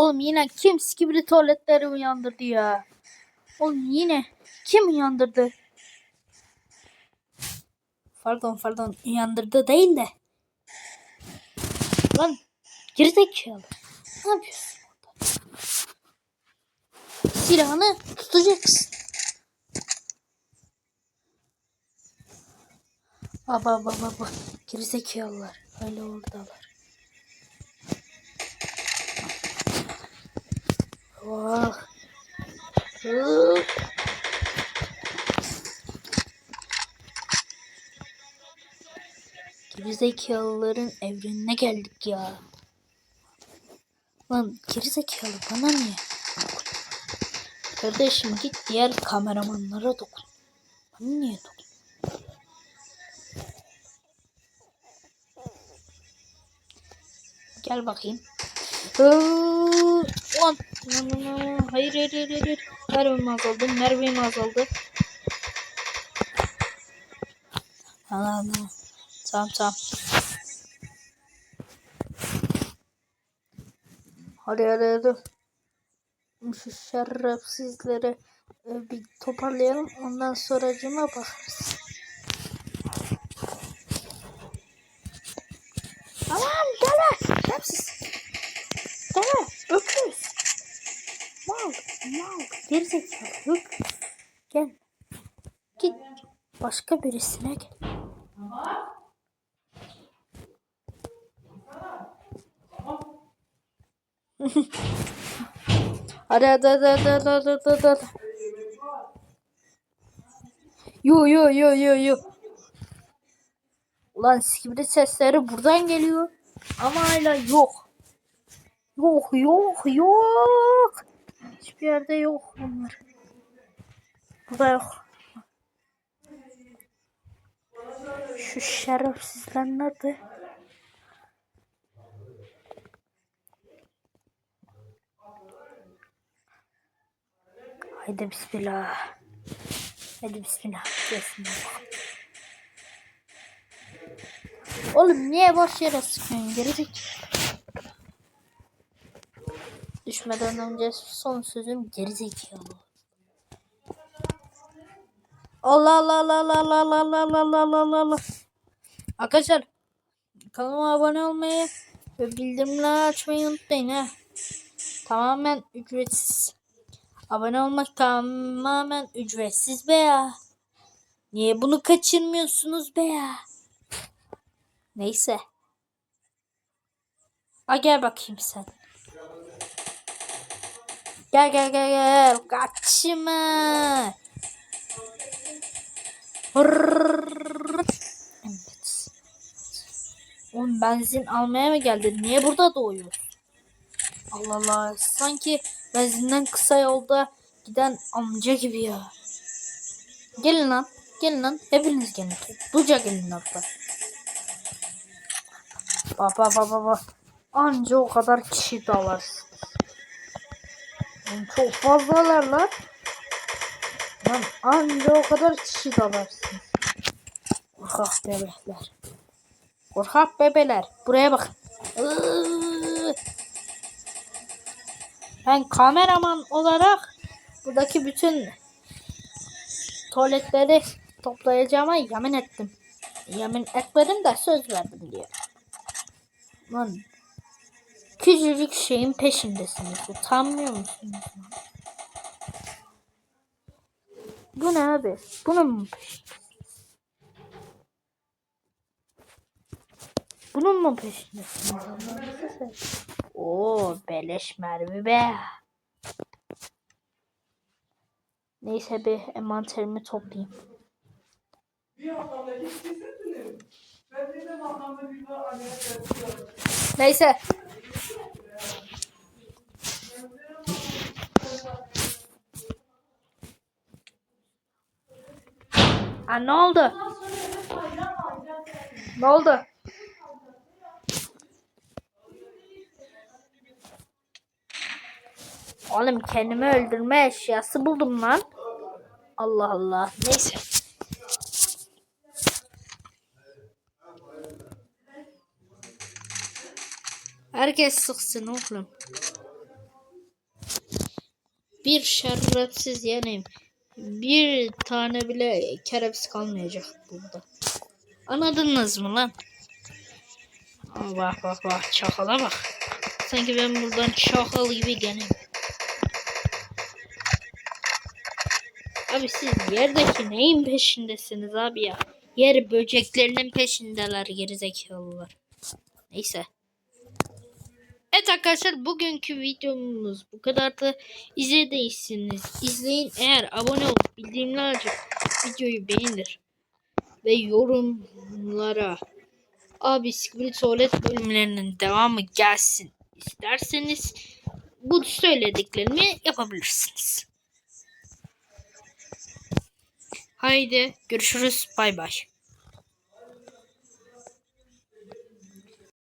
Oğlum yine kim skibidi tuvaletleri uyandırdı ya? Oğlum yine kim uyandırdı? Pardon pardon uyandırdı değil de. Lan gerizekalı. Ne yapıyorsun orada? Silahını tutacaksın. Baba baba baba. Gerizekalılar. Öyle oradalar. Oh. Hı. Gerizekalıların evrenine geldik ya. Lan gerizekalı bana niye? Kardeşim git diğer kameramanlara dokun. Bana niye dokun? Gel bakayım. Hıı, Lan. Hayır hayır hayır hayır. Mermim azaldı. Mermim azaldı. Allah. Tamam tamam. Hadi hadi hadi. Şu şerefsizleri e, bir toparlayalım. Ondan sonra cima bakarız. Aman deme. Gerizekalı. Gel. Git. Başka birisine gel. Hadi hadi hadi hadi hadi hadi hadi. Yo yo yo yo yo. Ulan sikibri sesleri buradan geliyor. Ama hala yok. Yok yok yok. Hiçbir yerde yok bunlar. Burada yok. Şu şerefsizler nerede? Haydi bismillah. Haydi bismillah. Bismillah. Oğlum niye boş yere sıkıyorsun gerizekalı? Düşmeden önce son sözüm gerizekalı. Allah Allah Allah Allah Allah Allah Allah Allah Allah Allah Allah. Arkadaşlar kanalıma abone olmayı ve bildirimleri açmayı unutmayın ha. Tamamen ücretsiz. Abone olmak tamamen ücretsiz be ya. Niye bunu kaçırmıyorsunuz be ya? Neyse. A gel bakayım sen. Gel gel gel gel. Kaçma. Evet. Oğlum benzin almaya mı geldin? Niye burada doğuyor? Allah Allah. Sanki benzinden kısa yolda giden amca gibi ya. Gelin lan. Gelin lan. Hepiniz gelin. Topluca gelin hatta. Baba baba baba. Anca o kadar kişi dalarsın. Oğlum Çok fazlalar lan. Lan anca o kadar kişi dalarsın. Korkak bebekler. Korkak bebeler. Buraya bakın. Ben kameraman olarak buradaki bütün tuvaletleri toplayacağıma yemin ettim. Yemin etmedim de söz verdim diye. Lan küçücük şeyin peşindesiniz. Utanmıyor musunuz? Bu ne abi? Bunun mu peşindesiniz? Bunun mu peşindesiniz? Oo beleş mermi be. Neyse bir envanterimi toplayayım. Bir Ha ne oldu? Ne oldu? Oğlum kendimi öldürme eşyası buldum lan. Allah Allah. Neyse. Herkes sıksın oğlum. bir şerefsiz yani bir tane bile kerevsiz kalmayacak burada. Anladınız mı lan? Aa, bak bak bak çakala bak. Sanki ben buradan çakal gibi geleyim. Abi siz yerdeki neyin peşindesiniz abi ya? Yer böceklerinin peşindeler gerizekalılar. Neyse. Evet arkadaşlar bugünkü videomuz bu kadardı. İzlediyseniz izleyin. Eğer abone olup bildirimleri açıp videoyu beğenir ve yorumlara abi Secret Tuvalet bölümlerinin devamı gelsin isterseniz bu söylediklerimi yapabilirsiniz. Haydi görüşürüz. Bay bay.